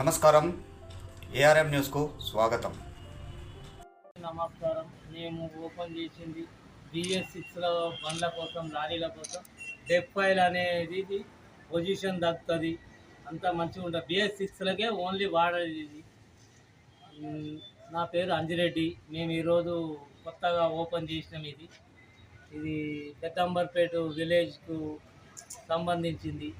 నమస్కారం. ఏఆర్ఎం న్యూస్కు స్వాగతం. నమస్కారం. మేము ఓపెన్ చేసింది బిఎస్ సిక్స్ల బండ్ల కోసం లారీల కోసం. డెప్ఫైల్ అనేది ఇది పొజిషన్ దక్కుతుంది. అంతా మంచిగా ఉంటుంది. బిఎస్ సిక్స్లకే ఓన్లీ వాడేది ఇది. నా పేరు అంజిరెడ్డి. మేము ఈరోజు కొత్తగా ఓపెన్ చేసినాం ఇది. ఇది పెద్దంబర్పేట విలేజ్కు సంబంధించింది.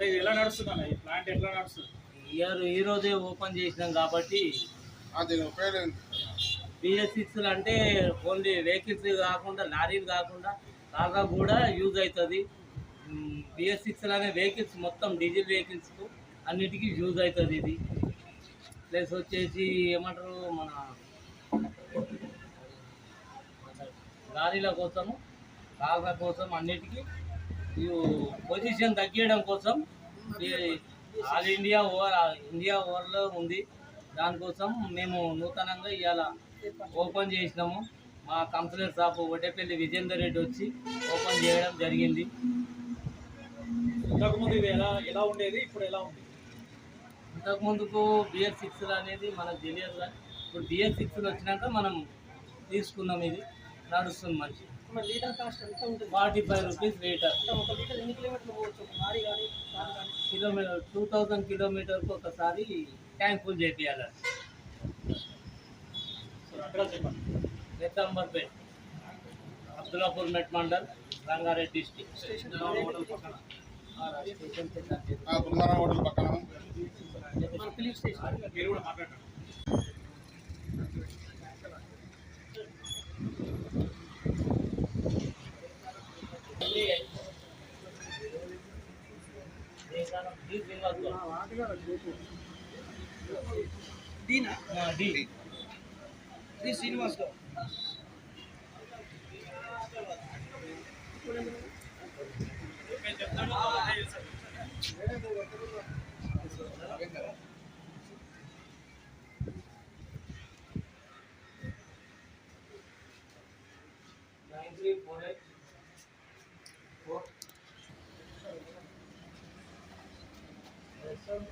అంటే ఇది ఎలా నడుస్తుంది ఈ ప్లాంట్ ఎట్లా నడుస్తుంది? ఇయర్ ఈరోజే ఓపెన్ చేసినాం కాబట్టి బిఎస్ సిక్స్ అంటే ఓన్లీ వెహికల్స్ కాకుండా లారీలు కాకుండా కాగా కూడా యూజ్ అవుతుంది. బిఎస్ సిక్స్ అనే వెహికల్స్ మొత్తం డీజిల్ వెహికల్స్ అన్నిటికీ యూజ్ అవుతుంది ఇది. ప్లస్ వచ్చేసి ఏమంటారు మన లారీల కోసము కాగా కోసం అన్నిటికీ పొజిషన్ తగ్గించడం కోసం ఆల్ ఇండియా ఓవర్ ఇండియా ఓవర్లో ఉంది. దానికోసం మేము నూతనంగా ఇవాళ ఓపెన్ చేసినాము. మా కంపెనర్ షాప్ ఒడ్డేపల్లి విజేందర్ రెడ్డి వచ్చి ఓపెన్ చేయడం జరిగింది. ఇంతకుముందు ఇది ఎలా ఎలా ఉండేది ఇప్పుడు ఎలా ఉంది? ఇంతకు ముందుకు బిఎస్ సిక్స్ అనేది మనకు తెలియదు కానీ ఇప్పుడు బిఎస్ సిక్స్ వచ్చినాక మనం తీసుకున్నాం ఇది. నడుస్తుంది మంచి మన లీటర్ కాస్ట్ ఎంత ఉంటుంది ఫార్టీ ఫైవ్ రూపీస్ లీటర్ అంటే ఒక లీటర్ ఎన్ని కిలోమీటర్లు పోవచ్చు ఒక లారీ కానీ కారు కానీ కిలోమీటర్ టూ థౌజండ్ కిలోమీటర్కి ఒకసారి ట్యాంక్ ఫుల్ చేపియాలి సో అడ్రస్ చెప్పండి Peddamberpet Abdullapurmet mandal Rangareddy district station station కింద బృందారం హోటల్ పక్కన మన ఫిలిప్ స్టేషన్ మీరు కూడా మాట్లాడండి डी ना डी Thank you. లేదు